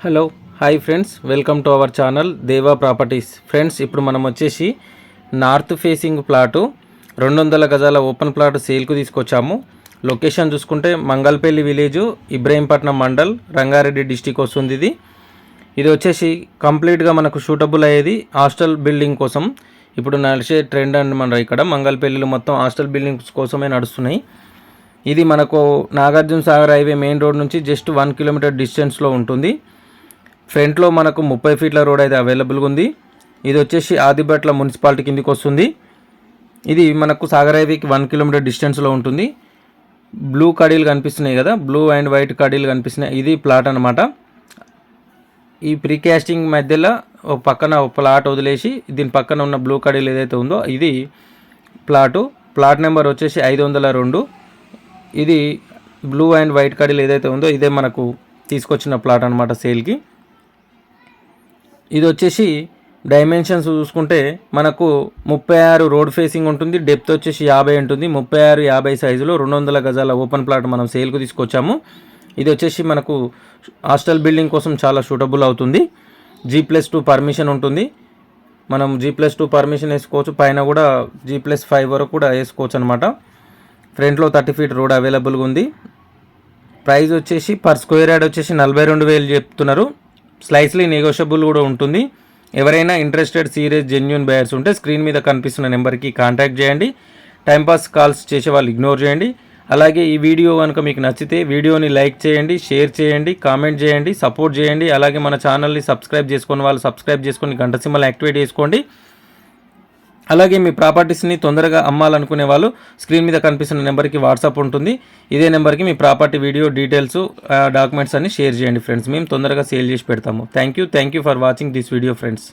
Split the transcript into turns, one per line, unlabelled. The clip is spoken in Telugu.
Hello hi friends. Welcome to our channel Deva properties. Friends ఇప్పుడు మనం వచ్చేసి నార్త్ ఫేసింగ్ ప్లాటు రెండు వందల గజాల ఓపెన్ ప్లాట్ సేల్కు తీసుకొచ్చాము. లొకేషన్ చూసుకుంటే మంగళపల్లి విలేజు ఇబ్రహీంపట్నం మండల్ రంగారెడ్డి డిస్టిక్ వస్తుంది ఇది ఇది వచ్చేసి కంప్లీట్గా మనకు సూటబుల్ అయ్యేది హాస్టల్ బిల్డింగ్ కోసం. ఇప్పుడు నడిచే ట్రెండ్ మన ఇక్కడ మంగళపల్లిలో మొత్తం హాస్టల్ బిల్డింగ్స్ కోసమే నడుస్తున్నాయి. ఇది మనకు Nagarjuna Sagar highway main road నుంచి జస్ట్ వన్ కిలోమీటర్ డిస్టెన్స్లో ఉంటుంది. ఫ్రంట్లో మనకు ముప్పై ఫీట్ల రోడ్ అయితే అవైలబుల్గా ఉంది. ఇది వచ్చేసి ఆదిబట్ల మున్సిపాలిటీ కిందికి వస్తుంది. ఇది మనకు సాగర్ హైవేకి వన్ కిలోమీటర్ డిస్టెన్స్లో ఉంటుంది. బ్లూ కడీలు కనిపిస్తున్నాయి కదా బ్లూ అండ్ వైట్ కడీలు కనిపిస్తున్నాయి. ఇది ప్లాట్ అనమాట ఈ ప్రీకాస్టింగ్ మధ్యలో ఒక పక్కన ఒక ప్లాట్ వదిలేసి దీని పక్కన ఉన్న బ్లూ కడీలు ఏదైతే ఉందో ఇది ప్లాటు ప్లాట్ నెంబర్ వచ్చేసి ఐదు వందల రెండు. ఇది బ్లూ అండ్ వైట్ కడీలు ఏదైతే ఉందో ఇదే మనకు తీసుకొచ్చిన ప్లాట్ అనమాట సేల్కి ఇది వచ్చేసి డైమెన్షన్స్ చూసుకుంటే మనకు ముప్పై ఆరు రోడ్ ఫేసింగ్ ఉంటుంది డెప్త్ వచ్చేసి యాభై ఉంటుంది. ముప్పై ఆరు యాభై సైజులో రెండు వందల గజాల ఓపెన్ ప్లాట్ మనం సేల్కు తీసుకొచ్చాము. ఇది వచ్చేసి మనకు హాస్టల్ బిల్డింగ్ కోసం చాలా సూటబుల్ అవుతుంది. జీ ప్లస్ టూ పర్మిషన్ ఉంటుంది. మనం జీ ప్లస్ టూ పర్మిషన్ వేసుకోవచ్చు. పైన కూడా జీ ప్లస్ ఫైవ్ వరకు కూడా వేసుకోవచ్చు అనమాట ఫ్రంట్లో థర్టీ ఫీట్ రోడ్ అవైలబుల్గా ఉంది. ప్రైస్ వచ్చేసి పర్ స్క్వేర్ యార్డ్ వచ్చేసి నలభై రెండు వేలు చెప్తున్నారు. స్లైస్లీ నెగోషియబుల్ కూడా ఉంటుంది. ఎవరైనా ఇంట్రెస్టెడ్ సీరియస్ జెన్యున్ బయర్స్ ఉంటే స్క్రీన్ మీద కనిపిస్తున్న నెంబర్కి కాంటాక్ట్ చేయండి. టైంపాస్ కాల్స్ చేసే వాళ్ళు ఇగ్నోర్ చేయండి. అలాగే ఈ వీడియో కనుక మీకు నచ్చితే వీడియోని లైక్ చేయండి షేర్ చేయండి కామెంట్ చేయండి సపోర్ట్ చేయండి. అలాగే మన ఛానల్ని సబ్స్క్రైబ్ చేసుకుని వాళ్ళు సబ్స్క్రైబ్ చేసుకొని గంట సింబల్ యాక్టివేట్ చేసుకోండి. అలాగే మీ ప్రాపర్టీస్ని తొందరగా అమ్మాలనుకునే వాళ్ళు స్క్రీన్ మీద కనిపిస్తున్న నెంబర్కి వాట్సాప్ ఉంటుంది. ఇదే నెంబర్కి మీ ప్రాపర్టీ వీడియో డీటెయిల్స్ డాక్యుమెంట్స్ అన్ని షేర్ చేయండి ఫ్రెండ్స్. మేము తొందరగా సేల్ చేసి పెడతాము. Thank you. Thank you for watching this video friends.